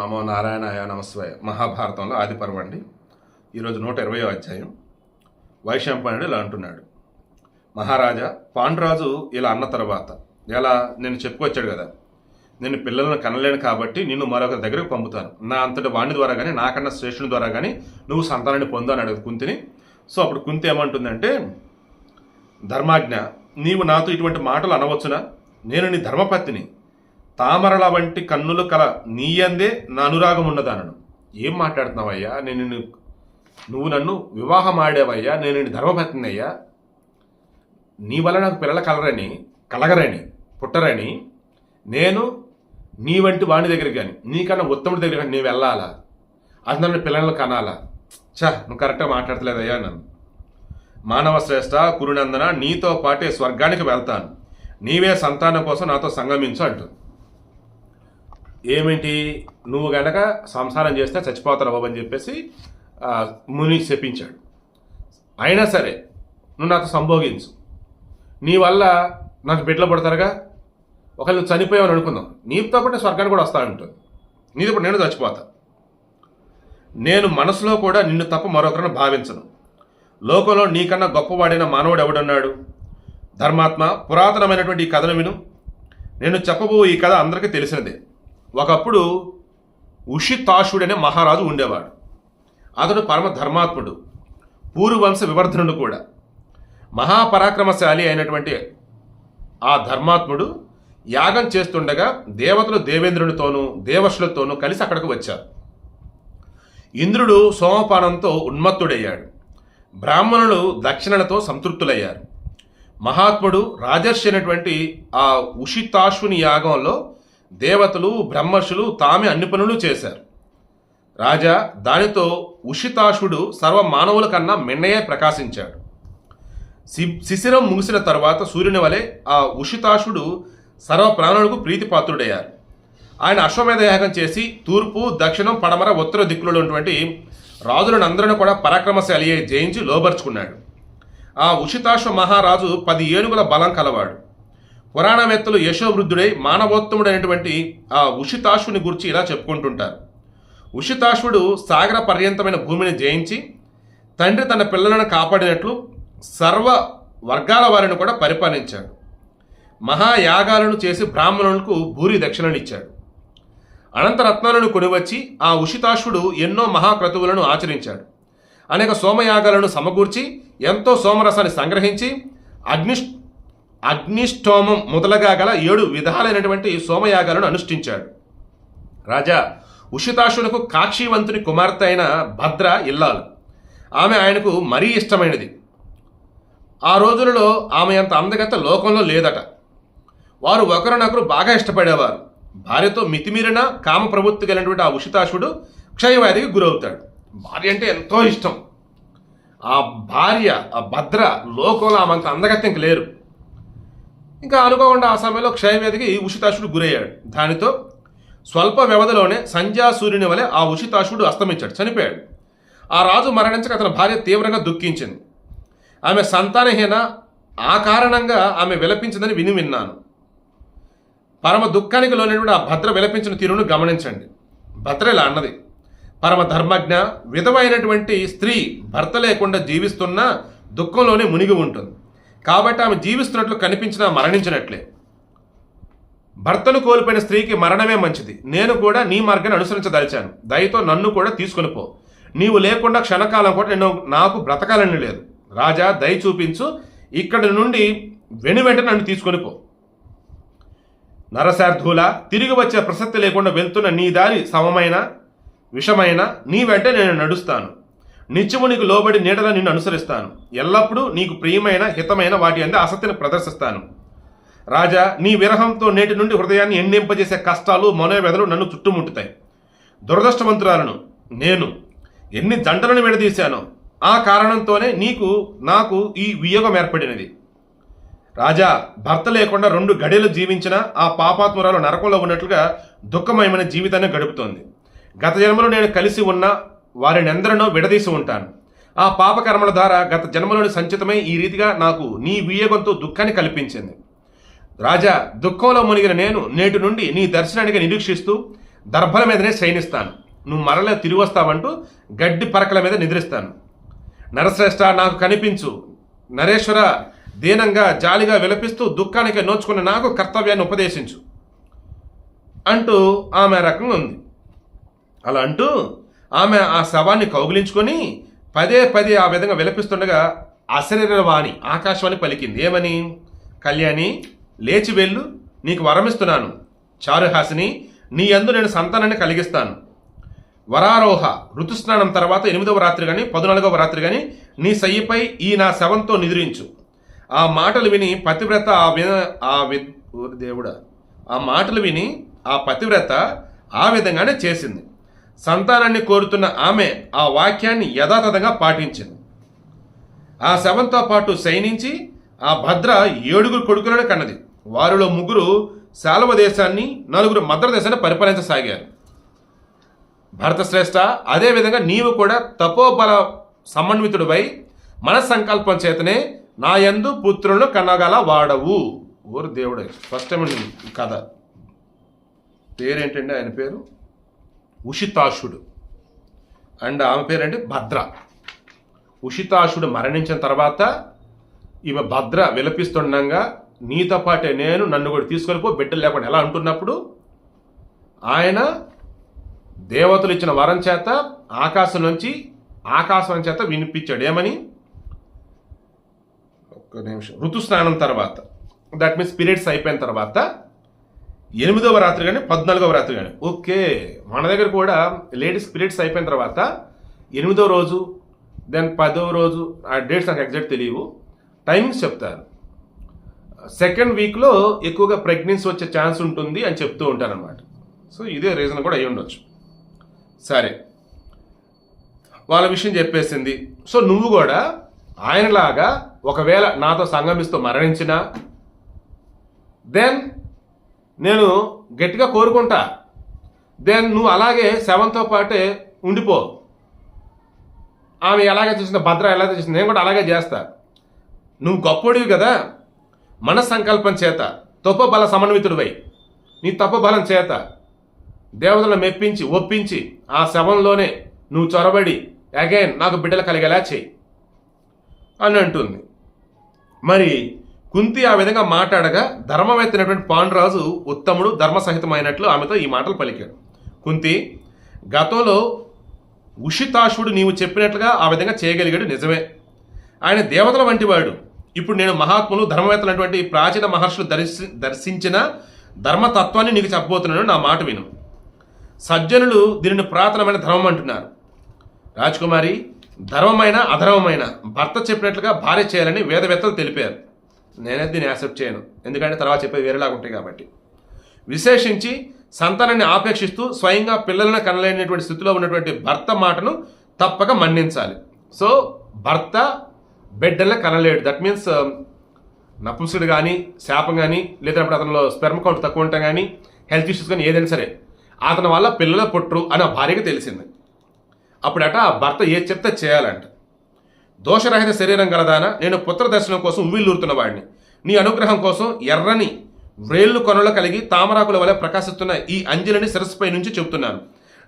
నమో నారాయణాయ నమస్వాయ. మహాభారతంలో ఆదిపర్వం అండి. ఈరోజు నూట ఇరవయో అధ్యాయం. వైశంపాయనుడు ఇలా అంటున్నాడు. మహారాజా పాండురాజు ఇలా అన్న తర్వాత ఎలా? నేను చెప్పుకొచ్చాడు కదా. నేను పిల్లలను కనలేను కాబట్టి నిన్ను మరొక దగ్గరకు పంపుతాను. నా అంతటి వాణి ద్వారా కానీ నాకన్నా శ్రేష్ఠుని ద్వారా కానీ నువ్వు సంతానాన్ని పొందు అని అడుగు కుంతిని. సో అప్పుడు కుంతి ఏమంటుందంటే ధర్మాజ్ఞ నీవు నాతో ఇటువంటి మాటలు అనవచ్చునా? నేను నీ ధర్మపత్నిని తామరల వంటి కన్నులు కల నీయందే నా అనురాగం ఉన్నదానను. ఏం మాట్లాడుతున్నావయ్యా? నేను నిన్ను నువ్వు నన్ను వివాహం ఆడావయ్యా? నేను నిన్ను ధర్మపత్ని అయ్యా నీ వల్ల నాకు పిల్లల కలరని కలగరని పుట్టరని నేను నీ వంటి వాణి దగ్గరికి కానీ నీకన్నా ఉత్తముడి దగ్గర కానీ నేను వెళ్ళాలా? అది నన్ను పిల్లలను కనాలా? చా నువ్వు కరెక్ట్గా మాట్లాడతలేదయ్యా నన్ను. మానవ శ్రేష్ఠ కురునందన నీతో పాటే స్వర్గానికి వెళ్తాను. నీవే సంతానం కోసం నాతో సంగమించు అంటుంది. ఏమిటి? నువ్వు గనక సంసారం చేస్తే చచ్చిపోతారు బాబు అని చెప్పేసి ముని చెప్పించాడు అయినా సరే నువ్వు నాతో సంభోగించు. నీ వల్ల నాకు బిడ్డలు పడతారుగా? ఒకళ్ళు నువ్వు చనిపోయావని అనుకుందాం. నీతో పాటు స్వర్గానికి కూడా వస్తా ఉంటుంది నీతో పాటు నేను చచ్చిపోతా. నేను మనసులో కూడా నిన్ను తప్ప మరొకరిని భావించను. లోకంలో నీకన్నా గొప్పవాడైన మానవుడు ఎవడన్నాడు? ధర్మాత్మ పురాతనమైనటువంటి ఈ కథను విను. నేను చెప్పబో ఈ కథ అందరికీ తెలిసినదే. ఒకప్పుడు ఉషితాశుడనే మహారాజు ఉండేవాడు. అతడు పరమ ధర్మాత్ముడు పూర్వవంశ వివర్ధనుడు కూడా. మహాపరాక్రమశాలి అయినటువంటి ఆ ధర్మాత్ముడు యాగం చేస్తుండగా దేవతలు దేవేంద్రునితోనూ దేవశులతోనూ కలిసి అక్కడికి వచ్చారు. ఇంద్రుడు సోమపానంతో ఉన్మత్తుడయ్యాడు. బ్రాహ్మణులు దక్షిణలతో సంతృప్తులయ్యారు. మహాత్ముడు రాజర్షి అయినటువంటి ఆ ఉషితాశ్వుని యాగంలో దేవతలు బ్రహ్మర్షులు తామే అన్ని పనులు చేశారు. రాజా దానితో ఉషితాశుడు సర్వ మానవుల కన్నా మిన్నయే ప్రకాశించాడు. సి- శిశిరం ముగిసిన తర్వాత సూర్యుని వలె ఆ ఉషితాశుడు సర్వ ప్రాణులకు ప్రీతిపాత్రుడయ్యారు. ఆయన అశ్వమేధ యాగం చేసి తూర్పు దక్షిణం పడమర ఉత్తర దిక్కులలో ఉన్నటువంటి రాజులను అందరిని కూడా పరాక్రమశాలి జయించి లోబర్చుకున్నాడు. ఆ ఉషితాశ్వ మహారాజు పది ఏనుగుల బలం కలవాడు. పురాణవేత్తలు యశోవృద్ధుడై మానవోత్తముడైనటువంటి ఆ ఉషితాశ్వుని గురించి ఇలా చెప్పుకుంటుంటారు. ఉషితాశ్వుడు సాగర పర్యంతమైన భూమిని జయించి తండ్రి తన పిల్లలను కాపాడినట్లు సర్వ వర్గాల వారిని కూడా పరిపాలించాడు. మహాయాగాలను చేసి బ్రాహ్మణులకు భూరి దక్షిణనిచ్చాడు. అనంతరత్నాలను కొనివచ్చి ఆ ఉషితాశ్వుడు ఎన్నో మహాక్రతువులను ఆచరించాడు. అనేక సోమయాగాలను సమకూర్చి ఎంతో సోమరసాన్ని సంగ్రహించి అగ్ని అగ్నిష్టోమం మొదలగా గల ఏడు విధాలైనటువంటి సోమయాగాలను అనుష్ఠించాడు. రాజా ఉషితాశునకు కాక్షీవంతుని కుమార్తె అయిన భద్ర ఇల్లాలు. ఆమె ఆయనకు మరీ ఇష్టమైనది. ఆ రోజులలో ఆమె అంత అందగత లోకంలో లేదట. వారు ఒకరినొకరు బాగా ఇష్టపడేవారు. భార్యతో మితిమీరిన కామ ప్రవృత్తి కలిగినటువంటి ఆ ఉషితాశుడు క్షయవ్యాధికి గురవుతాడు. భార్య అంటే ఎంతో ఇష్టం. ఆ భార్య ఆ భద్ర లోకంలో ఆమె అంత అందగత్త ఇంక లేరు. ఇంకా అనుకోకుండా ఆ సమయంలో క్షయవ్యాధికి ఉషితాశుడు గురయ్యాడు. దానితో స్వల్ప వ్యవధిలోనే సంధ్యా సూర్యుని వలె ఆ ఉషితాశుడు అస్తమించాడు చనిపోయాడు. ఆ రాజు మరణించక అతని భార్య తీవ్రంగా దుఃఖించింది. ఆమె సంతానహీన ఆ కారణంగా ఆమె విలపించిందని విని విన్నాను. పరమ దుఃఖానికి లోనటువంటి ఆ భద్ర విలపించిన తీరును గమనించండి. భద్ర ఇలా అన్నది పరమ ధర్మజ్ఞ విధమైనటువంటి స్త్రీ భర్త లేకుండా జీవిస్తున్న దుఃఖంలోనే మునిగి ఉంటుంది. కాబట్టి ఆమె జీవిస్తున్నట్లు కనిపించినా మరణించినట్లే. భర్తను కోల్పోయిన స్త్రీకి మరణమే మంచిది. నేను కూడా నీ మార్గాన్ని అనుసరించదలిచాను. దయతో నన్ను కూడా తీసుకుని పో. నీవు లేకుండా క్షణకాలం కూడా నేను నాకు బ్రతకాలని లేదు. రాజా దయ చూపించు. ఇక్కడి నుండి వెను వెంట నన్ను తీసుకొని పో. నరశార్థుల తిరిగి వచ్చే ప్రసక్తి లేకుండా వెళ్తున్న నీ దారి సమమైన విషమైన నీ వెంట నేను నడుస్తాను. నిత్యము నీకు లోబడి నీడల నిన్ను అనుసరిస్తాను. ఎల్లప్పుడూ నీకు ప్రియమైన హితమైన వాటి అందే ఆసక్తిని ప్రదర్శిస్తాను. రాజా నీ విరహంతో నేటి నుండి హృదయాన్ని ఎండింపజేసే కష్టాలు మనోవేదలు నన్ను చుట్టుముట్టుతాయి. దురదృష్టవంతురాలను నేను ఎన్ని జంటలను విడదీశానో ఆ కారణంతోనే నీకు నాకు ఈ వియోగం ఏర్పడినది. రాజా భర్త లేకుండా రెండు గడియలు జీవించిన ఆ పాపాత్మురాలు నరకంలో ఉన్నట్లుగా దుఃఖమయమైన జీవితాన్ని గడుపుతోంది. గత జన్మలో నేను కలిసి ఉన్న వారినందరినో విడదీసి ఉంటాను. ఆ పాపకర్మల ద్వారా గత జన్మలోని సంచితమై ఈ రీతిగా నాకు నీ వియోగంతో దుఃఖాన్ని కల్పించింది. రాజా దుఃఖంలో మునిగిన నేను నేటి నుండి నీ దర్శనానికి నిరీక్షిస్తూ దర్భల మీదనే శయనిస్తాను. నువ్వు మరలా తిరిగి వస్తావంటూ గడ్డి పరకల మీద నిద్రిస్తాను. నరశ్రేష్ఠ నాకు కనిపించు. నరేశ్వర దీనంగా జాలిగా విలపిస్తూ దుఃఖానికి నోచుకున్న నాకు కర్తవ్యాన్ని ఉపదేశించు. అంటూ ఆమె రకంగా ఉంది. అలా అంటూ ఆమె ఆ శవాన్ని కౌగిలించుకొని పదే పదే ఆ విధంగా విలపిస్తుండగా అశరీరవాణి ఆకాశవాణి పలికింది. ఏమని? కళ్యాణి లేచి వెళ్ళు నీకు వరమిస్తున్నాను. చారుహాసిని నీ యందు నేను సంతానాన్ని కలిగిస్తాను. వరారోహ ఋతుస్నానం తర్వాత ఎనిమిదవ రాత్రి కానీ పద్నాలుగవ రాత్రి కానీ నీ సయ్యపై ఈ నా శవంతో నిద్రించు. ఆ మాటలు విని పతివ్రత ఆ వి ఆ వి దేవుడా. ఆ మాటలు విని ఆ పతివ్రత ఆ విధంగానే చేసింది. సంతానాన్ని కోరుతున్న ఆమె ఆ వాక్యాన్ని యథాతథంగా పాటించింది. ఆ శవంతో పాటు శయనించి ఆ భద్ర ఏడుగురు కొడుకులను కన్నది. వారిలో ముగ్గురు శాలవ దేశాన్ని నలుగురు మద్ర దేశాన్ని పరిపాలించసాగారు. భరతశ్రేష్ఠ అదేవిధంగా నీవు కూడా తపోబల సమన్వితుడివై మన సంకల్పం చేతనే నా యందు పుత్రులను కనగల వాడవు. ఊరు దేవుడే ఫస్ట్ కథ. పేరేంటండి ఆయన పేరు? ఉషితాశుడు. అండ్ ఆమె పేరేంటి? భద్ర. ఉషితాశుడు మరణించిన తర్వాత ఈమె భద్ర విలపిస్తుండగా నీతో పాటే నేను నన్ను కూడా తీసుకెళ్ళిపో బిడ్డలు లేకుండా ఎలా అంటున్నప్పుడు ఆయన దేవతలు ఇచ్చిన వరం చేత ఆకాశం నుంచి ఆకాశం చేత వినిపించాడు. ఏమని? ఒక్క నిమిషం. ఋతుస్నానం తర్వాత. దట్ మీన్స్ పీరియడ్స్ అయిపోయిన తర్వాత ఎనిమిదవ రాత్రి కానీ పద్నాలుగవ రాత్రి కానీ ఓకే. మన దగ్గర కూడా లేడీస్ పీరియడ్స్ అయిపోయిన తర్వాత ఎనిమిదవ రోజు దెన్ పదవ రోజు ఆ డేట్స్ నాకు ఎగ్జాక్ట్ తెలియవు. టైమింగ్స్ చెప్తారు సెకండ్ వీక్లో ఎక్కువగా ప్రెగ్నెన్సీ వచ్చే ఛాన్స్ ఉంటుంది అని చెప్తూ ఉంటారనమాట సో ఇదే రీజన్ కూడా అయి ఉండొచ్చు. సరే. వాళ్ళ విషయం చెప్పేసింది. సో నువ్వు కూడా ఆయనలాగా ఒకవేళ నాతో సంగమిస్తూ మరణించినా దెన్ నేను గట్టిగా కోరుకుంటా. దెన్ నువ్వు అలాగే శవంతో పాటే ఉండిపో. ఆమె ఎలాగే చూసిందో భద్ర ఎలా చూసింది నేను కూడా అలాగే చేస్తా. నువ్వు గొప్పడివి కదా మన సంకల్పం చేత తొప్పబల సమన్వితుడివై. నీ తప్పబలం చేత. దేవతలను మెప్పించి ఒప్పించి ఆ శవంలోనే నువ్వు చొరబడి అగైన్ నాకు బిడ్డలు కలిగేలా చేయి. అని అంటుంది. మరి కుంతి ఆ విధంగా మాట్లాడగా ధర్మవేత్తనటువంటి పాండురాజు ఉత్తముడు ధర్మసహితమైనట్లు ఆమెతో ఈ మాటలు పలికాడు. కుంతి గతంలో ఉషితాశుడు నీవు చెప్పినట్లుగా ఆ విధంగా చేయగలిగాడు నిజమే. ఆయన దేవతల వంటివాడు. ఇప్పుడు నేను మహాత్ములు ధర్మవేత్తలటువంటి ప్రాచీన మహర్షులు దర్శి దర్శించిన ధర్మతత్వాన్ని నీకు చెప్పబోతున్నాను నా మాట విను. సజ్జనులు దీనిని పురాతనమైన ధర్మం అంటున్నారు. రాజకుమారి ధర్మమైన అధర్మమైన భర్త చెప్పినట్లుగా భార్య చేయాలని వేదవేత్తలు తెలిపారు. నేనే దీన్ని యాక్సెప్ట్ చేయను. ఎందుకంటే తర్వాత చెప్పే వేరేలాగా ఉంటాయి కాబట్టి. విశేషించి సంతానాన్ని ఆపేక్షిస్తూ స్వయంగా పిల్లలను కనలేనటువంటి స్థితిలో ఉన్నటువంటి భర్త మాటను తప్పక మన్నించాలి. సో భర్త బిడ్డలను కనలేడు. దట్ మీన్స్ uh, నపుంసుడు కానీ శాపం కానీ లేదంటే అతనిలో స్పెర్మ్ కౌంట్ తక్కువ ఉంటాం కానీ హెల్త్ ఇష్యూస్ కానీ ఏదైనా సరే అతని వల్ల పిల్లలు పుట్టరు అని ఆ భార్యకు తెలిసింది. అప్పుడట ఆ భర్త ఏది చెప్తే చేయాలంట. దోషరహిత శరీరం గలదాన? నేను పుత్ర దర్శనం కోసం ఉవ్విల్లూరుతున్న వాడిని. నీ అనుగ్రహం కోసం ఎర్రని వ్రేళ్ళు కొనలు కలిగి తామరాకుల వలె ప్రకాశిస్తున్న ఈ అంజలిని శిరస్సుపై నుంచి చెబుతున్నాను.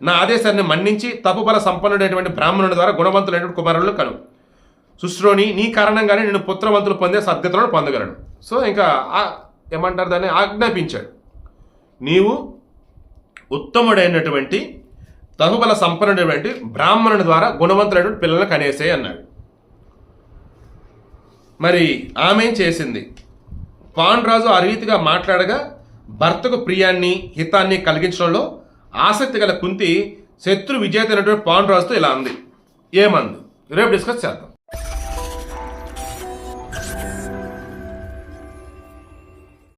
నా ఆదేశాన్ని మన్నించి తప్పుబల సంపన్నుడైనటువంటి బ్రాహ్మణుడి ద్వారా గుణవంతులైనటువంటి కుమారులను కను. సుశ్రోణి నీ కారణంగానే నేను పుత్రవంతులు పొందే సద్గతులను పొందగలను. సో ఇంకా ఏమంటారు దాన్ని? ఆజ్ఞాపించాడు. నీవు ఉత్తముడైనటువంటి తగుబల సంపన్నుడైనటువంటి బ్రాహ్మణుని ద్వారా గుణవంతుడైనటువంటి పిల్లలను కనేసే అన్నాడు. మరి ఆమె చేసింది? పాండ్రాజు ఆ రీతిగా మాట్లాడగా భర్తకు ప్రియాన్ని హితాన్ని కలిగించడంలో ఆసక్తి గల కుంతి శత్రు విజేత అయినటువంటి పాండ్రాజుతో ఇలా అంది. ఏమంది? రేపు డిస్కస్ చేద్దాం.